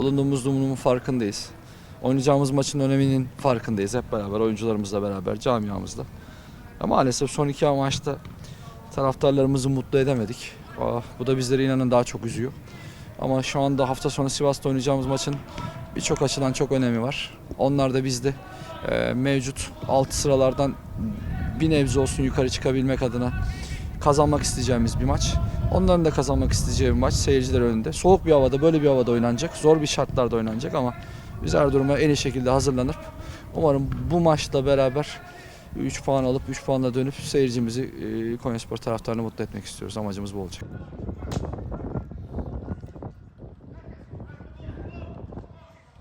Bulunduğumuz durumun farkındayız. Oynayacağımız maçın öneminin farkındayız hep beraber, oyuncularımızla beraber, camiamızla. Ya maalesef son iki maçta taraftarlarımızı mutlu edemedik. Ah, bu da bizleri inanın daha çok üzüyor. Ama şu anda hafta sonu Sivas'ta oynayacağımız maçın birçok açıdan çok önemi var. Onlar da bizde e, mevcut alt sıralardan bir nebze olsun yukarı çıkabilmek adına kazanmak isteyeceğimiz bir maç. Onların da kazanmak isteyeceği bir maç seyirciler önünde. Soğuk bir havada, böyle bir havada oynanacak. Zor bir şartlarda oynanacak ama biz her duruma en iyi şekilde hazırlanıp umarım bu maçla beraber 3 puan alıp 3 puanla dönüp seyircimizi e, Konyaspor taraftarını mutlu etmek istiyoruz. Amacımız bu olacak.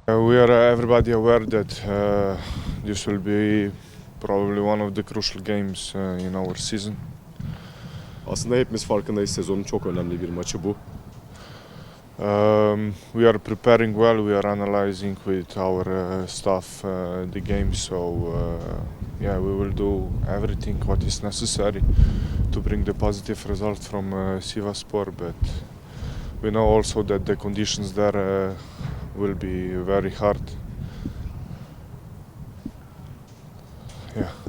Uh, we are uh, everybody aware that uh, this will be probably one of the crucial games uh, in our season. Aslında hepimiz farkındayız sezonun çok önemli bir maçı bu. Um, we are preparing well. We are analyzing with our uh, staff uh, the game. So uh, yeah, we will do everything what is necessary to bring the positive result from uh, Sivaspor. But we know also that the conditions there uh, will be very hard. Yeah.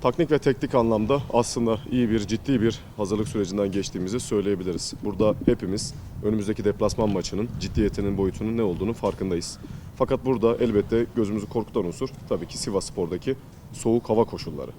Taknik ve teknik anlamda aslında iyi bir ciddi bir hazırlık sürecinden geçtiğimizi söyleyebiliriz. Burada hepimiz önümüzdeki deplasman maçının ciddiyetinin boyutunun ne olduğunu farkındayız. Fakat burada elbette gözümüzü korkutan unsur tabii ki Sivas Spor'daki soğuk hava koşulları.